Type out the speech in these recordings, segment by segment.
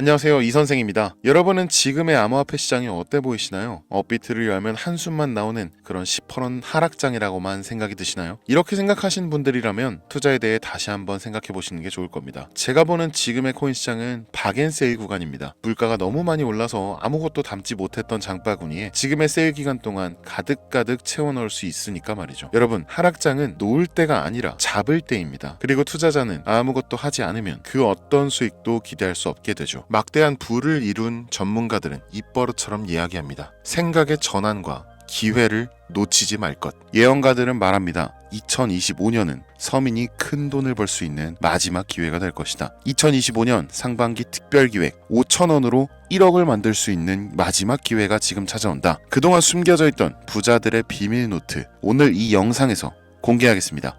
안녕하세요 이 선생입니다. 여러분은 지금의 암호화폐 시장이 어때 보이시나요? 업비트를 열면 한숨만 나오는 그런 시퍼런 하락장이라고만 생각이 드시나요? 이렇게 생각하신 분들이라면 투자에 대해 다시 한번 생각해 보시는 게 좋을 겁니다. 제가 보는 지금의 코인 시장은 박앤세일 구간입니다. 물가가 너무 많이 올라서 아무것도 담지 못했던 장바구니에 지금의 세일 기간 동안 가득가득 채워넣을 수 있으니까 말이죠. 여러분 하락장은 놓을 때가 아니라 잡을 때입니다. 그리고 투자자는 아무것도 하지 않으면 그 어떤 수익도 기대할 수 없게 되죠. 막대한 부를 이룬 전문가들은 입버릇처럼 이야기합니다. 생각의 전환과 기회를 놓치지 말 것. 예언가들은 말합니다. 2025년은 서민이 큰 돈을 벌 수 있는 마지막 기회가 될 것이다. 2025년 상반기 특별 기획 5천 원으로 1억을 만들 수 있는 마지막 기회가 지금 찾아온다. 그동안 숨겨져 있던 부자들의 비밀 노트 오늘 이 영상에서 공개하겠습니다.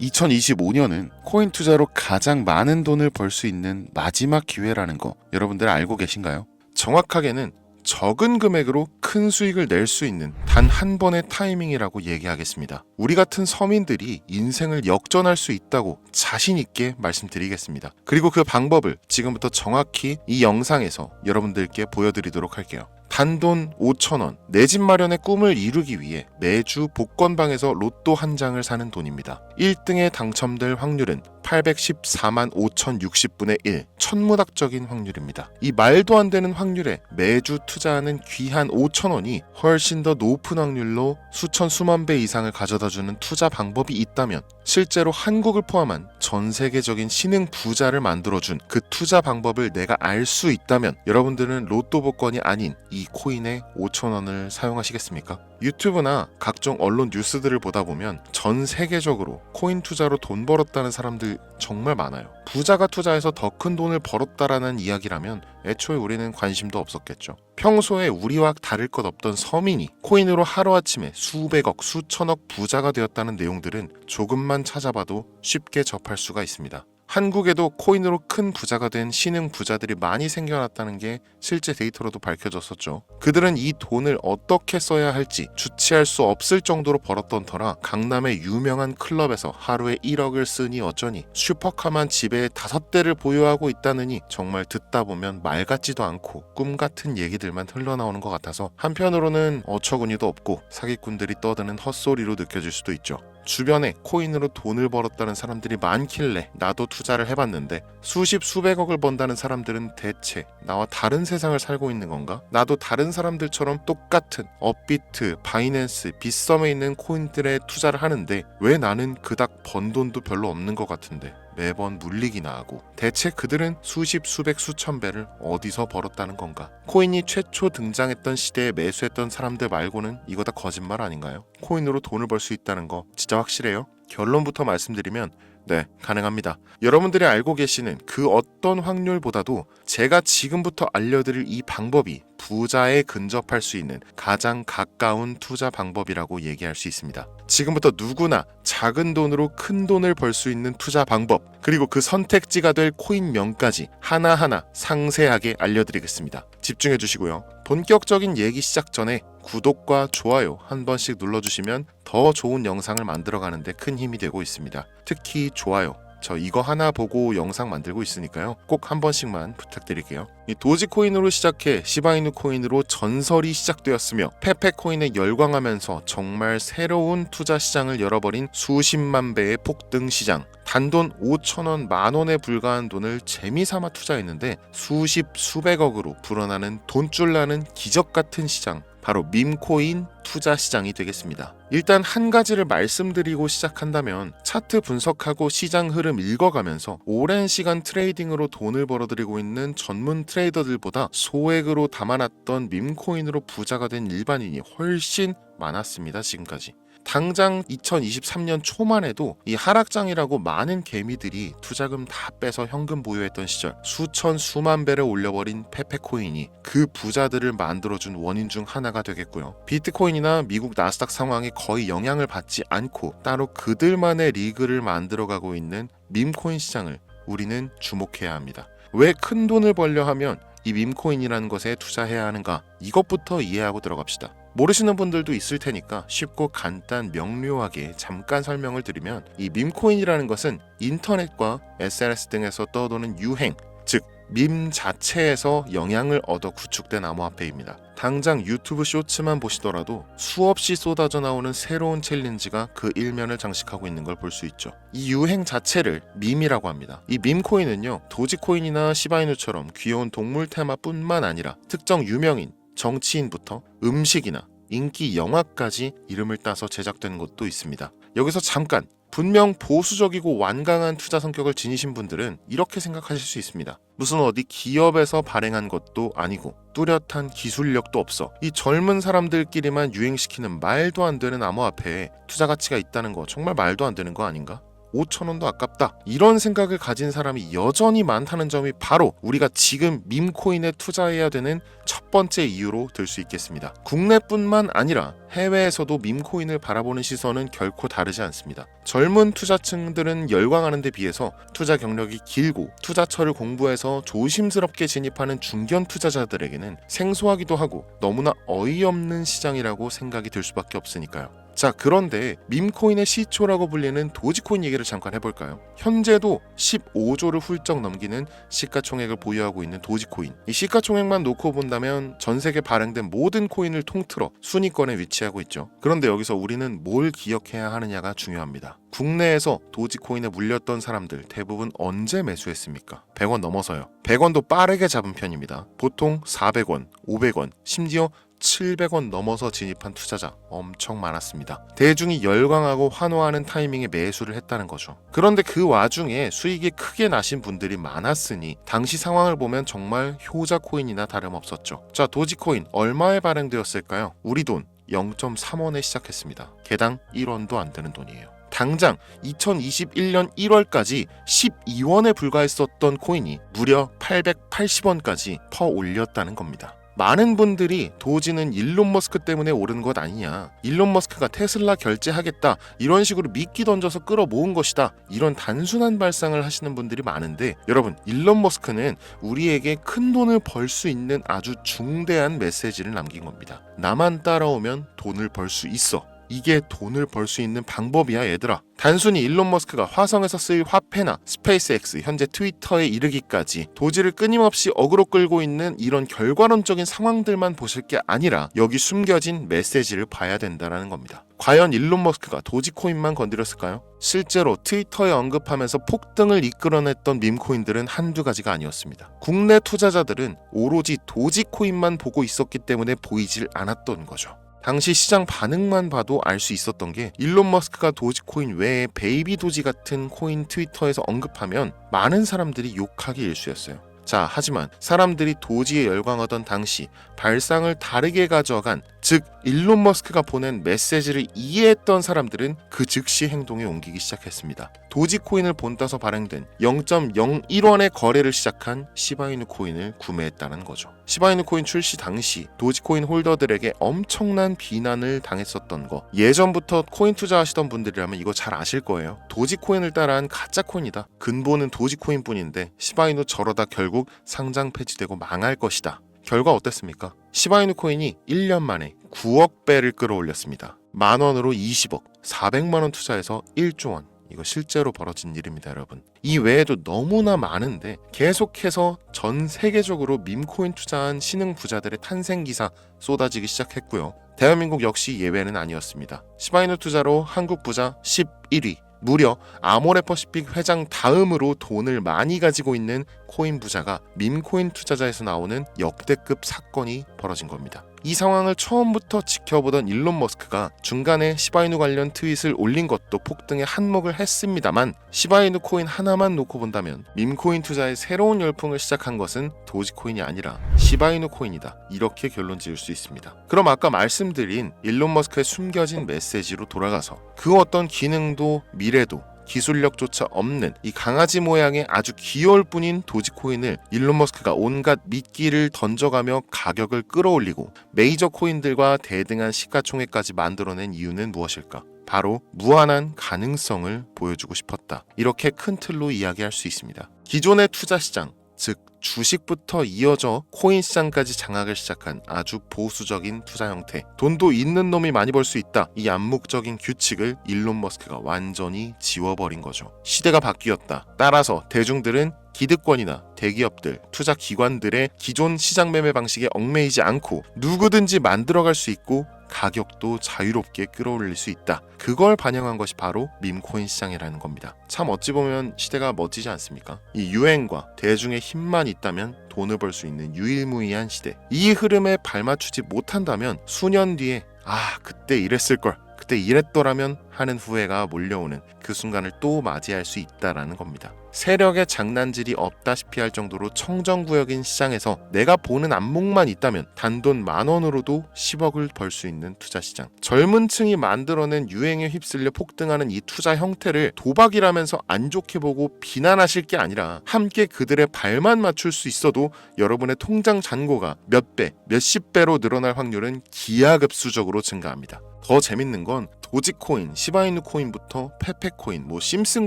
2025년은 코인 투자로 가장 많은 돈을 벌 수 있는 마지막 기회라는 거 여러분들 알고 계신가요? 정확하게는 적은 금액으로 큰 수익을 낼 수 있는 단 한 번의 타이밍이라고 얘기하겠습니다. 우리 같은 서민들이 인생을 역전할 수 있다고 자신 있게 말씀드리겠습니다. 그리고 그 방법을 지금부터 정확히 이 영상에서 여러분들께 보여드리도록 할게요. 단돈 5천원, 내 집 마련의 꿈을 이루기 위해 매주 복권방에서 로또 한 장을 사는 돈입니다. 1등에 당첨될 확률은 814만 5,060분의 1, 천문학적인 확률입니다. 이 말도 안 되는 확률에 매주 투자하는 귀한 5천원이 훨씬 더 높은 확률로 수천 수만 배 이상을 가져다 주는 투자 방법이 있다면 실제로 한국을 포함한 전 세계적인 신흥 부자를 만들어준 그 투자 방법을 내가 알 수 있다면 여러분들은 로또 복권이 아닌 이 코인의 5천원을 사용하시겠습니까? 유튜브나 각종 언론 뉴스들을 보다 보면 전 세계적으로 코인 투자로 돈 벌었다는 사람들 정말 많아요. 부자가 투자해서 더 큰 돈을 벌었다라는 이야기라면 애초에 우리는 관심도 없었겠죠. 평소에 우리와 다를 것 없던 서민이 코인으로 하루아침에 수백억, 수천억 부자가 되었다는 내용들은 조금만 찾아봐도 쉽게 접할 수가 있습니다. 한국에도 코인으로 큰 부자가 된 신흥 부자들이 많이 생겨났다는 게 실제 데이터로도 밝혀졌었죠. 그들은 이 돈을 어떻게 써야 할지 주체할 수 없을 정도로 벌었던 터라 강남의 유명한 클럽에서 하루에 1억을 쓰니 어쩌니 슈퍼카만 집에 다섯 대를 보유하고 있다느니 정말 듣다 보면 말 같지도 않고 꿈 같은 얘기들만 흘러나오는 것 같아서 한편으로는 어처구니도 없고 사기꾼들이 떠드는 헛소리로 느껴질 수도 있죠. 주변에 코인으로 돈을 벌었다는 사람들이 많길래 나도 투자를 해봤는데 수십 수백억을 번다는 사람들은 대체 나와 다른 세상을 살고 있는 건가? 나도 다른 사람들처럼 똑같은 업비트, 바이낸스, 빗썸에 있는 코인들에 투자를 하는데 왜 나는 그닥 번 돈도 별로 없는 것 같은데 매번 물리기나 하고 대체 그들은 수십 수백 수천 배를 어디서 벌었다는 건가? 코인이 최초 등장했던 시대에 매수했던 사람들 말고는 이거 다 거짓말 아닌가요? 코인으로 돈을 벌 수 있다는 거 진짜 확실해요? 결론부터 말씀드리면 네, 가능합니다. 여러분들이 알고 계시는 그 어떤 확률보다도 제가 지금부터 알려드릴 이 방법이 부자에 근접할 수 있는 가장 가까운 투자 방법이라고 얘기할 수 있습니다. 지금부터 누구나 작은 돈으로 큰 돈을 벌 수 있는 투자 방법, 그리고 그 선택지가 될 코인명까지 하나하나 상세하게 알려드리겠습니다. 집중해 주시고요. 본격적인 얘기 시작 전에 구독과 좋아요 한 번씩 눌러주시면 더 좋은 영상을 만들어가는데 큰 힘이 되고 있습니다. 특히 좋아요. 저 이거 하나 보고 영상 만들고 있으니까요. 꼭 한 번씩만 부탁드릴게요. 이 도지코인으로 시작해 시바이누 코인으로 전설이 시작되었으며 페페코인에 열광하면서 정말 새로운 투자 시장을 열어버린 수십만 배의 폭등 시장. 단돈 5천원, 만원에 불과한 돈을 재미삼아 투자했는데 수십, 수백억으로 불어나는 돈줄 나는 기적 같은 시장. 바로 밈코인 투자 시장이 되겠습니다. 일단 한 가지를 말씀드리고 시작한다면 차트 분석하고 시장 흐름 읽어가면서 오랜 시간 트레이딩으로 돈을 벌어들이고 있는 전문 트레이더들보다 소액으로 담아놨던 밈코인으로 부자가 된 일반인이 훨씬 많았습니다. 지금까지. 당장 2023년 초만 해도 이 하락장이라고 많은 개미들이 투자금 다 빼서 현금 보유했던 시절 수천 수만 배를 올려버린 페페코인이 그 부자들을 만들어준 원인 중 하나가 되겠고요. 비트코인이나 미국 나스닥 상황에 거의 영향을 받지 않고 따로 그들만의 리그를 만들어가고 있는 밈코인 시장을 우리는 주목해야 합니다. 왜 큰 돈을 벌려 하면 이 밈코인이라는 것에 투자해야 하는가? 이것부터 이해하고 들어갑시다. 모르시는 분들도 있을 테니까 쉽고 간단 명료하게 잠깐 설명을 드리면 이 밈코인이라는 것은 인터넷과 SNS 등에서 떠도는 유행, 즉 밈 자체에서 영향을 얻어 구축된 암호화폐입니다. 당장 유튜브 쇼츠만 보시더라도 수없이 쏟아져 나오는 새로운 챌린지가 그 일면을 장식하고 있는 걸 볼 수 있죠. 이 유행 자체를 밈이라고 합니다. 이 밈코인은요, 도지코인이나 시바이누처럼 귀여운 동물 테마뿐만 아니라 특정 유명인, 정치인부터 음식이나 인기 영화까지 이름을 따서 제작된 것도 있습니다. 여기서 잠깐 분명 보수적이고 완강한 투자 성격을 지니신 분들은 이렇게 생각하실 수 있습니다. 무슨 어디 기업에서 발행한 것도 아니고 뚜렷한 기술력도 없어 이 젊은 사람들끼리만 유행시키는 말도 안 되는 암호화폐에 투자 가치가 있다는 거 정말 말도 안 되는 거 아닌가? 5천 원도 아깝다. 이런 생각을 가진 사람이 여전히 많다는 점이 바로 우리가 지금 밈코인에 투자해야 되는 첫 번째 이유로 들 수 있겠습니다. 국내뿐만 아니라 해외에서도 밈코인을 바라보는 시선은 결코 다르지 않습니다. 젊은 투자층들은 열광하는 데 비해서 투자 경력이 길고 투자처를 공부해서 조심스럽게 진입하는 중견 투자자들에게는 생소하기도 하고 너무나 어이없는 시장이라고 생각이 들 수밖에 없으니까요. 자, 그런데 밈코인의 시초라고 불리는 도지코인 얘기를 잠깐 해볼까요? 현재도 15조를 훌쩍 넘기는 시가총액을 보유하고 있는 도지코인. 이 시가총액만 놓고 본다면 전 세계 발행된 모든 코인을 통틀어 순위권에 위치하고 있죠. 그런데 여기서 우리는 뭘 기억해야 하느냐가 중요합니다. 국내에서 도지코인에 물렸던 사람들 대부분 언제 매수했습니까? 100원 넘어서요. 100원도 빠르게 잡은 편입니다. 보통 400원, 500원, 심지어 700원 넘어서 진입한 투자자 엄청 많았습니다. 대중이 열광하고 환호하는 타이밍에 매수를 했다는 거죠. 그런데 그 와중에 수익이 크게 나신 분들이 많았으니 당시 상황을 보면 정말 효자 코인이나 다름없었죠. 자, 도지코인 얼마에 발행되었을까요? 우리 돈 0.3원에 시작했습니다. 개당 1원도 안 되는 돈이에요. 당장 2021년 1월까지 12원에 불과했었던 코인이 무려 880원까지 퍼 올렸다는 겁니다. 많은 분들이 도지는 일론 머스크 때문에 오른 것 아니냐. 일론 머스크가 테슬라 결제하겠다. 이런 식으로 미끼 던져서 끌어모은 것이다. 이런 단순한 발상을 하시는 분들이 많은데 여러분, 일론 머스크는 우리에게 큰 돈을 벌 수 있는 아주 중대한 메시지를 남긴 겁니다. 나만 따라오면 돈을 벌 수 있어. 이게 돈을 벌 수 있는 방법이야, 얘들아. 단순히 일론 머스크가 화성에서 쓰일 화폐나 스페이스X, 현재 트위터에 이르기까지 도지를 끊임없이 어그로 끌고 있는 이런 결과론적인 상황들만 보실 게 아니라 여기 숨겨진 메시지를 봐야 된다는 겁니다. 과연 일론 머스크가 도지코인만 건드렸을까요? 실제로 트위터에 언급하면서 폭등을 이끌어냈던 밈코인들은 한두 가지가 아니었습니다. 국내 투자자들은 오로지 도지코인만 보고 있었기 때문에 보이질 않았던 거죠. 당시 시장 반응만 봐도 알 수 있었던 게 일론 머스크가 도지코인 외에 베이비 도지 같은 코인 트위터에서 언급하면 많은 사람들이 욕하기 일쑤였어요. 자, 하지만 사람들이 도지에 열광하던 당시 발상을 다르게 가져간 즉 일론 머스크가 보낸 메시지를 이해했던 사람들은 그 즉시 행동에 옮기기 시작했습니다. 도지코인을 본따서 발행된 0.01원의 거래를 시작한 시바이누 코인을 구매했다는 거죠. 시바이누 코인 출시 당시 도지코인 홀더들에게 엄청난 비난을 당했었던 거. 예전부터 코인 투자하시던 분들이라면 이거 잘 아실 거예요. 도지코인을 따라한 가짜 코인이다. 근본은 도지코인뿐인데 시바이누 저러다 결국 상장 폐지되고 망할 것이다. 결과 어땠습니까? 시바이누 코인이 1년 만에 9억 배를 끌어올렸습니다. 만 원으로 20억, 400만 원 투자해서 1조 원. 이거 실제로 벌어진 일입니다, 여러분. 이 외에도 너무나 많은데 계속해서 전 세계적으로 밈코인 투자한 신흥 부자들의 탄생 기사 쏟아지기 시작했고요. 대한민국 역시 예외는 아니었습니다. 시바이누 투자로 한국 부자 11위, 무려 아모레퍼시픽 회장 다음으로 돈을 많이 가지고 있는 코인 부자가 밈코인 투자자에서 나오는 역대급 사건이 벌어진 겁니다. 이 상황을 처음부터 지켜보던 일론 머스크가 중간에 시바이누 관련 트윗을 올린 것도 폭등에 한몫을 했습니다만 시바이누 코인 하나만 놓고 본다면 밈코인 투자의 새로운 열풍을 시작한 것은 도지코인이 아니라 시바이누 코인이다. 이렇게 결론 지을 수 있습니다. 그럼 아까 말씀드린 일론 머스크의 숨겨진 메시지로 돌아가서 그 어떤 기능도 미래도 기술력조차 없는 이 강아지 모양의 아주 귀여울 뿐인 도지코인을 일론 머스크가 온갖 미끼를 던져가며 가격을 끌어올리고 메이저 코인들과 대등한 시가총액까지 만들어낸 이유는 무엇일까? 바로 무한한 가능성을 보여주고 싶었다. 이렇게 큰 틀로 이야기할 수 있습니다. 기존의 투자 시장 즉 주식부터 이어져 코인 시장까지 장악을 시작한 아주 보수적인 투자 형태. 돈도 있는 놈이 많이 벌 수 있다. 이 암묵적인 규칙을 일론 머스크가 완전히 지워버린 거죠. 시대가 바뀌었다. 따라서 대중들은 기득권이나 대기업들, 투자 기관들의 기존 시장 매매 방식에 얽매이지 않고 누구든지 만들어갈 수 있고 가격도 자유롭게 끌어올릴 수 있다. 그걸 반영한 것이 바로 밈코인 시장이라는 겁니다. 참 어찌 보면 시대가 멋지지 않습니까? 이 유행과 대중의 힘만 있다면 돈을 벌 수 있는 유일무이한 시대. 이 흐름에 발맞추지 못한다면 수년 뒤에 아 그때 이랬을 걸. 그때 이랬더라면 하는 후회가 몰려오는 그 순간을 또 맞이할 수 있다라는 겁니다. 세력의 장난질이 없다시피 할 정도로 청정구역인 시장에서 내가 보는 안목만 있다면 단돈 만 원으로도 10억을 벌 수 있는 투자 시장. 젊은 층이 만들어낸 유행에 휩쓸려 폭등하는 이 투자 형태를 도박이라면서 안 좋게 보고 비난하실 게 아니라 함께 그들의 발만 맞출 수 있어도 여러분의 통장 잔고가 몇 배, 몇십 배로 늘어날 확률은 기하급수적으로 증가합니다. 더 재밌는 건 도지코인, 시바이누 코인부터 페페코인, 뭐 심슨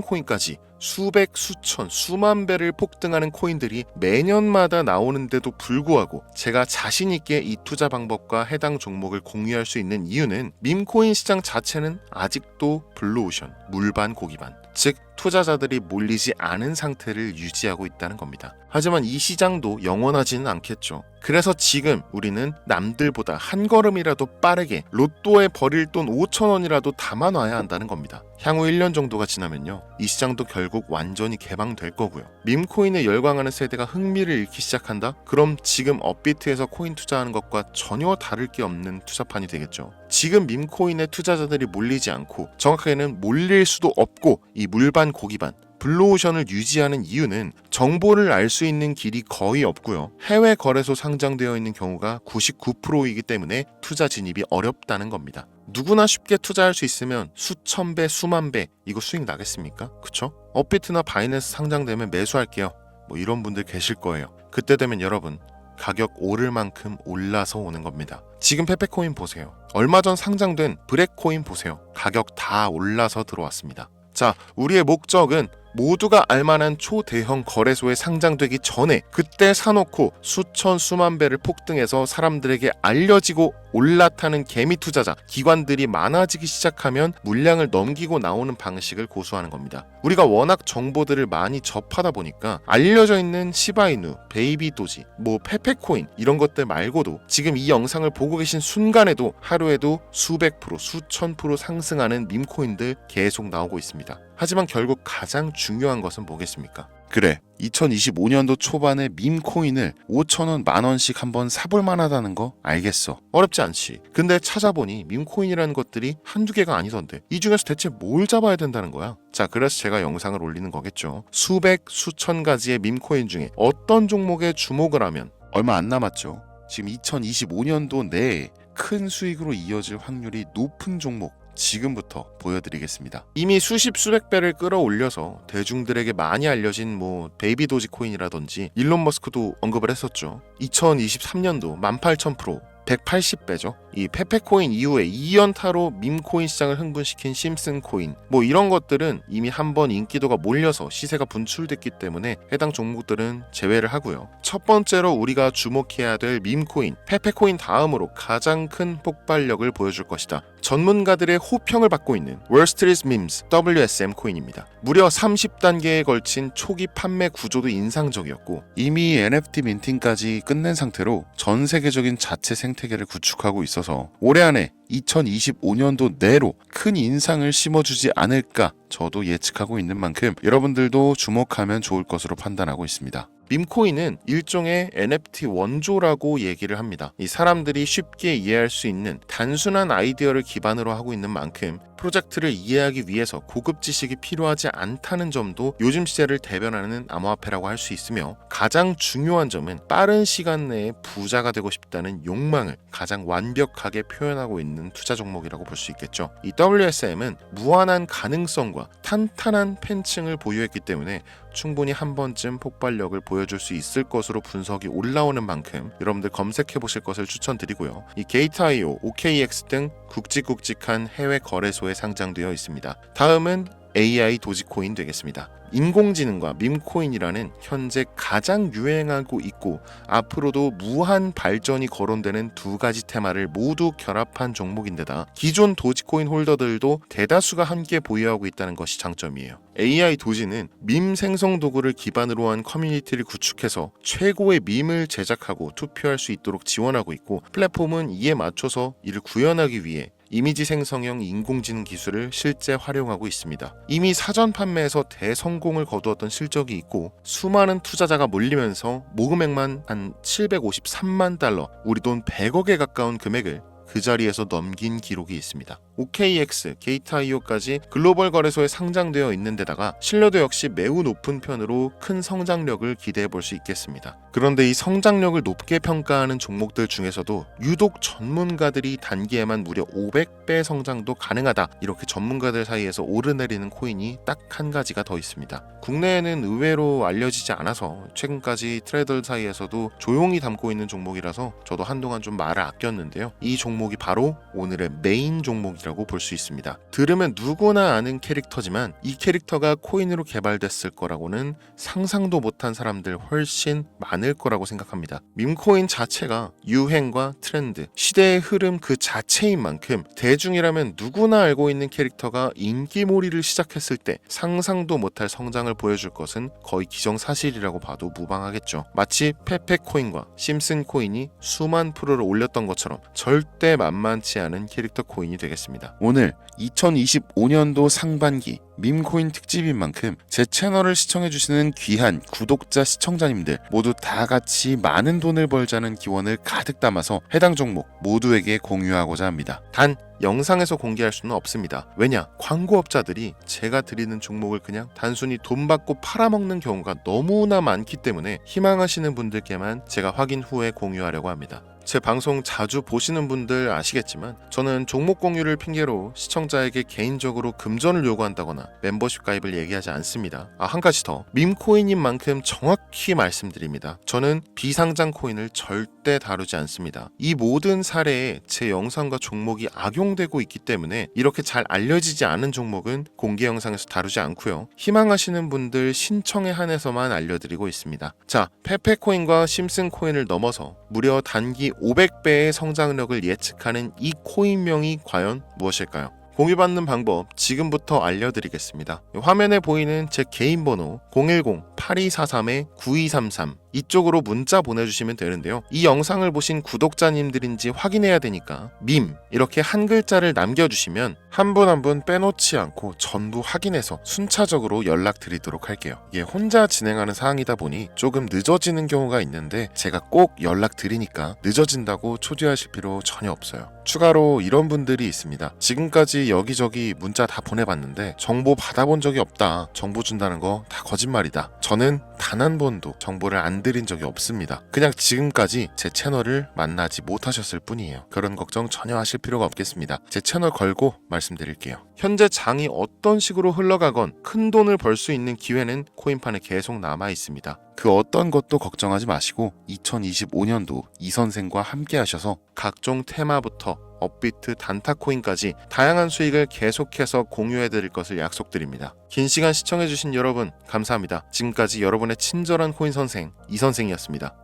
코인까지 수백, 수천, 수만 배를 폭등하는 코인들이 매년마다 나오는데도 불구하고 제가 자신 있게 이 투자 방법과 해당 종목을 공유할 수 있는 이유는 밈코인 시장 자체는 아직도 블루오션, 물반 고기반, 즉 투자자들이 몰리지 않은 상태를 유지하고 있다는 겁니다. 하지만 이 시장도 영원하지는 않겠죠. 그래서 지금 우리는 남들보다 한 걸음이라도 빠르게 로또에 버릴 돈 5천 원이라도 담아놔야 한다는 겁니다. 향후 1년 정도가 지나면요. 이 시장도 결국 완전히 개방될 거고요. 밈코인에 열광하는 세대가 흥미를 잃기 시작한다? 그럼 지금 업비트에서 코인 투자하는 것과 전혀 다를 게 없는 투자판이 되겠죠. 지금 밈코인에 투자자들이 몰리지 않고 정확하게는 몰릴 수도 없고 이 물반 고기반 블루오션을 유지하는 이유는 정보를 알 수 있는 길이 거의 없고요. 해외 거래소 상장되어 있는 경우가 99%이기 때문에 투자 진입이 어렵다는 겁니다. 누구나 쉽게 투자할 수 있으면 수천 배, 수만 배 이거 수익 나겠습니까? 그쵸? 업비트나 바이낸스 상장되면 매수할게요. 뭐 이런 분들 계실 거예요. 그때 되면 여러분 가격 오를 만큼 올라서 오는 겁니다. 지금 페페코인 보세요. 얼마 전 상장된 브렉코인 보세요. 가격 다 올라서 들어왔습니다. 자, 우리의 목적은 모두가 알만한 초대형 거래소에 상장되기 전에 그때 사놓고 수천 수만 배를 폭등해서 사람들에게 알려지고 올라타는 개미 투자자 기관들이 많아지기 시작하면 물량을 넘기고 나오는 방식을 고수하는 겁니다. 우리가 워낙 정보들을 많이 접하다 보니까 알려져 있는 시바이누, 베이비 도지, 뭐 페페코인 이런 것들 말고도 지금 이 영상을 보고 계신 순간에도 하루에도 수백 프로, 수천 프로 상승하는 밈코인들 계속 나오고 있습니다. 하지만 결국 가장 중요한 것은 뭐겠습니까? 그래. 2025년도 초반에 밈코인을 5천원, 만원씩 한번 사볼 만하다는 거 알겠어. 어렵지 않지. 근데 찾아보니 밈코인이라는 것들이 한두 개가 아니던데 이 중에서 대체 뭘 잡아야 된다는 거야? 자, 그래서 제가 영상을 올리는 거겠죠. 수백, 수천 가지의 밈코인 중에 어떤 종목에 주목을 하면 얼마 안 남았죠. 지금 2025년도 내에 큰 수익으로 이어질 확률이 높은 종목 지금부터 보여드리겠습니다. 이미 수십 수백 배를 끌어올려서 대중들에게 많이 알려진 뭐 베이비 도지 코인이라든지 일론 머스크도 언급을 했었죠. 2023년도 18,000% 180배죠. 이 페페코인 이후에 2연타로 밈코인 시장을 흥분시킨 심슨 코인 뭐 이런 것들은 이미 한 번 인기도가 몰려서 시세가 분출됐기 때문에 해당 종목들은 제외를 하고요. 첫 번째로 우리가 주목해야 될 밈코인 페페코인 다음으로 가장 큰 폭발력을 보여줄 것이다. 전문가들의 호평을 받고 있는 월스트리트 밈스 WSM 코인입니다. 무려 30단계에 걸친 초기 판매 구조도 인상적이었고 이미 NFT 민팅까지 끝낸 상태로 전 세계적인 자체 생태계를 구축하고 있어서 올해 안에 2025년도 내로 큰 인상을 심어주지 않을까 저도 예측하고 있는 만큼 여러분들도 주목하면 좋을 것으로 판단하고 있습니다. 밈코인은 일종의 NFT 원조라고 얘기를 합니다. 이 사람들이 쉽게 이해할 수 있는 단순한 아이디어를 기반으로 하고 있는 만큼 프로젝트를 이해하기 위해서 고급 지식이 필요하지 않다는 점도 요즘 시대를 대변하는 암호화폐라고 할 수 있으며 가장 중요한 점은 빠른 시간 내에 부자가 되고 싶다는 욕망을 가장 완벽하게 표현하고 있는 투자 종목이라고 볼 수 있겠죠. 이 WSM은 무한한 가능성과 탄탄한 팬층을 보유했기 때문에 충분히 한 번쯤 폭발력을 보여 줄 수 있을 것으로 분석이 올라오는 만큼 여러분들 검색해 보실 것을 추천드리고요. 이 게이트.io, OKX 등 굵직굵직한 해외 거래소에 상장되어 있습니다. 다음은 AI 도지코인 되겠습니다. 인공지능과 밈코인이라는 현재 가장 유행하고 있고 앞으로도 무한 발전이 거론되는 두 가지 테마를 모두 결합한 종목인데다 기존 도지코인 홀더들도 대다수가 함께 보유하고 있다는 것이 장점이에요. AI 도지는 밈 생성 도구를 기반으로 한 커뮤니티를 구축해서 최고의 밈을 제작하고 투표할 수 있도록 지원하고 있고 플랫폼은 이에 맞춰서 이를 구현하기 위해 이미지 생성형 인공지능 기술을 실제 활용하고 있습니다. 이미 사전 판매에서 대성공을 거두었던 실적이 있고 수많은 투자자가 몰리면서 모금액만 한 753만 달러, 우리 돈 100억에 가까운 금액을 그 자리에서 넘긴 기록이 있습니다. OKX, 게이트.io까지 글로벌 거래소에 상장되어 있는 데다가 신뢰도 역시 매우 높은 편으로 큰 성장력을 기대해 볼 수 있겠습니다. 그런데 이 성장력을 높게 평가하는 종목들 중에서도 유독 전문가들이 단기에만 무려 500배 성장도 가능하다 이렇게 전문가들 사이에서 오르내리는 코인이 딱 한 가지가 더 있습니다. 국내에는 의외로 알려지지 않아서 최근까지 트레이더 사이에서도 조용히 담고 있는 종목이라서 저도 한동안 좀 말을 아꼈는데요. 이 종목이 바로 오늘의 메인 종목이라고 볼 수 있습니다. 들으면 누구나 아는 캐릭터지만 이 캐릭터가 코인으로 개발됐을 거라고는 상상도 못한 사람들 훨씬 많을 거라고 생각합니다. 밈코인 자체가 유행과 트렌드, 시대의 흐름 그 자체인 만큼 대중이라면 누구나 알고 있는 캐릭터가 인기몰이를 시작했을 때 상상도 못할 성장을 보여줄 것은 거의 기정사실이라고 봐도 무방하겠죠. 마치 페페코인과 심슨코인이 수만 프로를 올렸던 것처럼 절대 만만치 않은 캐릭터 코인이 되겠습니다. 오늘 2025년도 상반기 밈코인 특집인 만큼 제 채널을 시청해주시는 귀한 구독자 시청자님들 모두 다 같이 많은 돈을 벌자는 기원을 가득 담아서 해당 종목 모두에게 공유하고자 합니다. 단 영상에서 공개할 수는 없습니다. 왜냐? 광고업자들이 제가 드리는 종목을 그냥 단순히 돈 받고 팔아먹는 경우가 너무나 많기 때문에 희망하시는 분들께만 제가 확인 후에 공유하려고 합니다. 제 방송 자주 보시는 분들 아시겠지만 저는 종목 공유를 핑계로 시청자에게 개인적으로 금전을 요구한다거나 멤버십 가입을 얘기하지 않습니다. 아, 한 가지 더. 밈코인인 만큼 정확히 말씀드립니다. 저는 비상장 코인을 절대 다루지 않습니다. 이 모든 사례에 제 영상과 종목이 악 용되고 있기 때문에 이렇게 잘 알려지지 않은 종목은 공개 영상에서 다루지 않고요. 희망하시는 분들 신청에 한해서만 알려드리고 있습니다. 자, 페페코인과 심슨코인을 넘어서 무려 단기 500배의 성장력을 예측하는 이 코인명이 과연 무엇일까요? 공유받는 방법 지금부터 알려드리겠습니다. 화면에 보이는 제 개인 번호 010-8243-9233 이쪽으로 문자 보내주시면 되는데요. 이 영상을 보신 구독자님들인지 확인해야 되니까 밈 이렇게 한 글자를 남겨주시면 한 분 한 분 빼놓지 않고 전부 확인해서 순차적으로 연락드리도록 할게요. 이게 혼자 진행하는 사항이다 보니 조금 늦어지는 경우가 있는데 제가 꼭 연락드리니까 늦어진다고 초조하실 필요 전혀 없어요. 추가로 이런 분들이 있습니다. 지금까지 여기저기 문자 다 보내봤는데 정보 받아본 적이 없다. 정보 준다는 거 다 거짓말이다. 저는 단 한 번도 정보를 안 드린 적이 없습니다. 그냥 지금까지 제 채널을 만나지 못하셨을 뿐이에요. 그런 걱정 전혀 하실 필요가 없겠습니다. 제 채널 걸고 말씀드릴게요. 현재 장이 어떤 식으로 흘러가건 큰 돈을 벌 수 있는 기회는 코인판에 계속 남아 있습니다. 그 어떤 것도 걱정하지 마시고 2025년도 이 선생과 함께 하셔서 각종 테마부터 업비트, 단타코인까지 다양한 수익을 계속해서 공유해 드릴 것을 약속드립니다. 긴 시간 시청해 주신 여러분 감사합니다. 지금까지 여러분의 친절한 코인 선생 이 선생이었습니다.